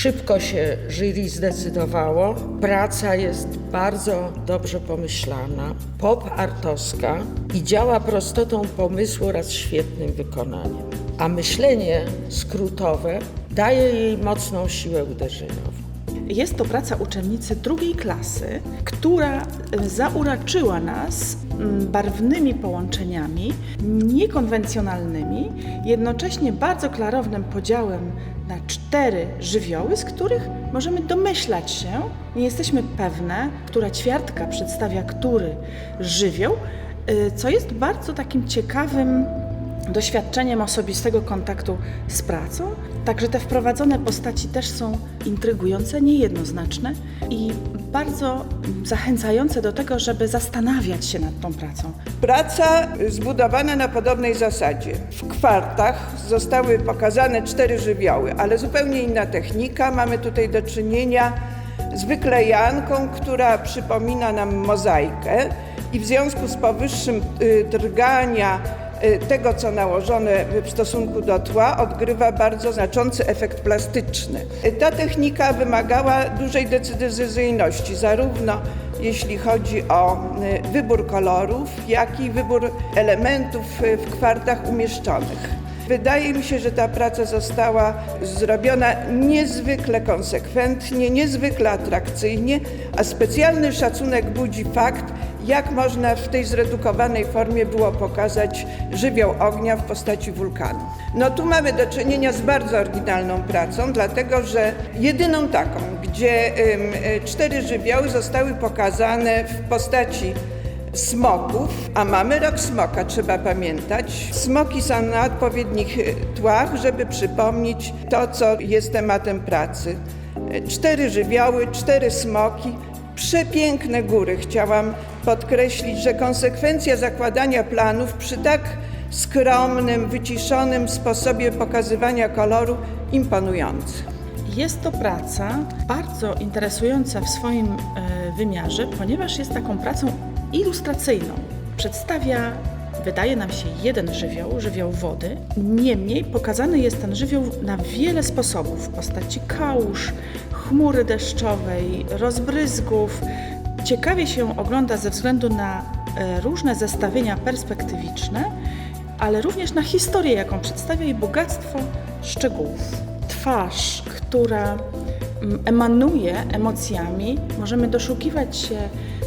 Szybko się jury zdecydowało. Praca jest bardzo dobrze pomyślana, pop-artowska i działa prostotą pomysłu oraz świetnym wykonaniem. A myślenie skrótowe daje jej mocną siłę uderzeniową. Jest to praca uczennicy drugiej klasy, która e, zauraczyła nas mm, barwnymi połączeniami, niekonwencjonalnymi, jednocześnie bardzo klarownym podziałem na cztery żywioły, z których możemy domyślać się, nie jesteśmy pewne, która ćwiartka przedstawia który żywioł, y, co jest bardzo takim ciekawym doświadczeniem osobistego kontaktu z pracą. Także te wprowadzone postaci też są intrygujące, niejednoznaczne i bardzo zachęcające do tego, żeby zastanawiać się nad tą pracą. Praca zbudowana na podobnej zasadzie. W kwartach zostały pokazane cztery żywioły, ale zupełnie inna technika. Mamy tutaj do czynienia z wyklejanką, która przypomina nam mozaikę i w związku z powyższym y, drgania tego, co nałożone w stosunku do tła, odgrywa bardzo znaczący efekt plastyczny. Y, Ta technika wymagała dużej decyzyjności, zarówno jeśli chodzi o y, wybór kolorów, jak i wybór elementów y, w kwartach umieszczonych. Wydaje mi się, że ta praca została zrobiona niezwykle konsekwentnie, niezwykle atrakcyjnie, a specjalny szacunek budzi fakt, jak można w tej zredukowanej formie było pokazać żywioł ognia w postaci wulkanu. No tu mamy do czynienia z bardzo oryginalną pracą, dlatego że jedyną taką, gdzie y, cztery żywioły zostały pokazane w postaci smoków, a mamy rok smoka, trzeba pamiętać. Smoki są na odpowiednich y, tłach, żeby przypomnieć to, co jest tematem pracy. Y, Cztery żywioły, cztery smoki, przepiękne góry. Chciałam podkreślić, że konsekwencja zakładania planów przy tak skromnym, wyciszonym sposobie pokazywania koloru imponujący. Jest to praca bardzo interesująca w swoim e, wymiarze, ponieważ jest taką pracą ilustracyjną. Przedstawia, wydaje nam się, jeden żywioł, żywioł wody. Niemniej pokazany jest ten żywioł na wiele sposobów w postaci kałuż, chmury deszczowej, rozbryzgów. Ciekawie się ogląda ze względu na e, różne zestawienia perspektywiczne, ale również na historię, jaką przedstawia i bogactwo szczegółów. Twarz, która mm, emanuje emocjami, możemy doszukiwać się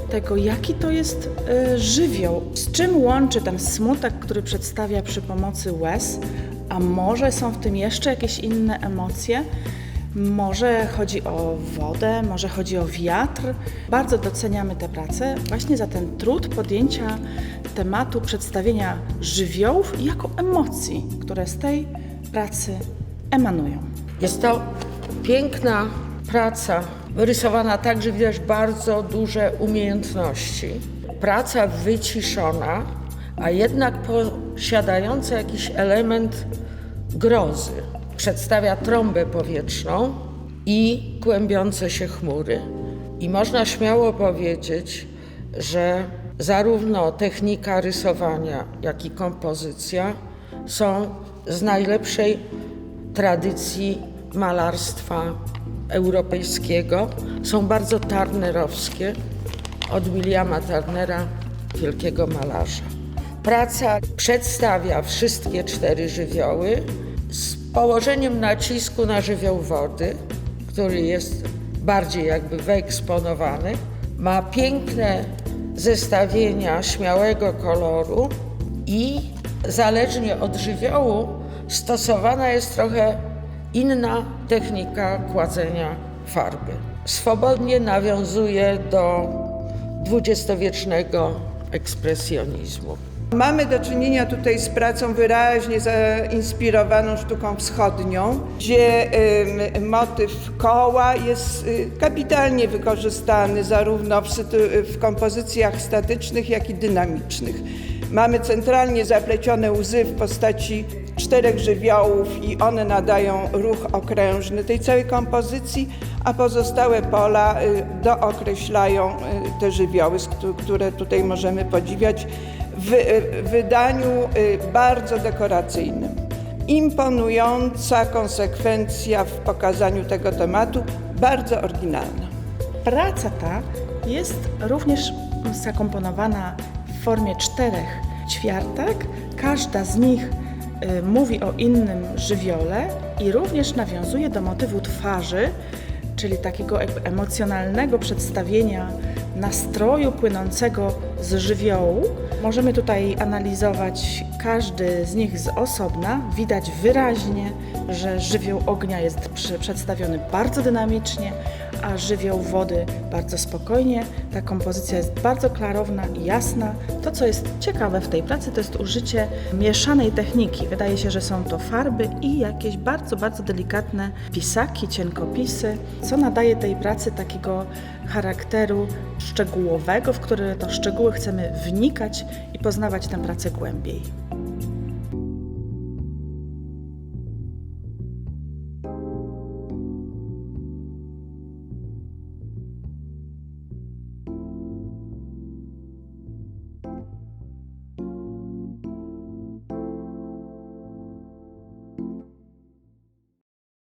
tego, jaki to jest e, żywioł, z czym łączy ten smutek, który przedstawia przy pomocy łez, a może są w tym jeszcze jakieś inne emocje. Może chodzi o wodę, może chodzi o wiatr. Bardzo doceniamy tę pracę właśnie za ten trud podjęcia tematu przedstawienia żywiołów jako emocji, które z tej pracy emanują. Jest to piękna praca, rysowana tak, że widać bardzo duże umiejętności. Praca wyciszona, a jednak posiadająca jakiś element grozy. Przedstawia trąbę powietrzną i kłębiące się chmury. I można śmiało powiedzieć, że zarówno technika rysowania, jak i kompozycja są z najlepszej tradycji malarstwa europejskiego. Są bardzo tarnerowskie od Williama Turnera, wielkiego malarza. Praca przedstawia wszystkie cztery żywioły z położeniem nacisku na żywioł wody, który jest bardziej jakby wyeksponowany. Ma piękne zestawienia śmiałego koloru i zależnie od żywiołu stosowana jest trochę inna technika kładzenia farby. Swobodnie nawiązuje do dwudziestowiecznego ekspresjonizmu. Mamy do czynienia tutaj z pracą wyraźnie zainspirowaną sztuką wschodnią, gdzie ym, motyw koła jest y, kapitalnie wykorzystany zarówno w, w kompozycjach statycznych, jak i dynamicznych. Mamy centralnie zaplecione łzy w postaci czterech żywiołów i one nadają ruch okrężny tej całej kompozycji, a pozostałe pola y, dookreślają y, te żywioły, które tutaj możemy podziwiać w wydaniu y, bardzo dekoracyjnym. imponująca konsekwencja w pokazaniu tego tematu, bardzo oryginalna. Praca ta jest również zakomponowana w formie czterech ćwiartek. Każda z nich y, mówi o innym żywiole i również nawiązuje do motywu twarzy, czyli takiego emocjonalnego przedstawienia nastroju płynącego z żywiołu. Możemy tutaj analizować każdy z nich z osobna. Widać wyraźnie, że żywioł ognia jest przedstawiony bardzo dynamicznie, a żywioł wody bardzo spokojnie. Ta kompozycja jest bardzo klarowna i jasna. To, co jest ciekawe w tej pracy, to jest użycie mieszanej techniki. Wydaje się, że są to farby i jakieś bardzo, bardzo delikatne pisaki, cienkopisy, co nadaje tej pracy takiego charakteru szczegółowego, w które to szczegóły chcemy wnikać i poznawać tę pracę głębiej.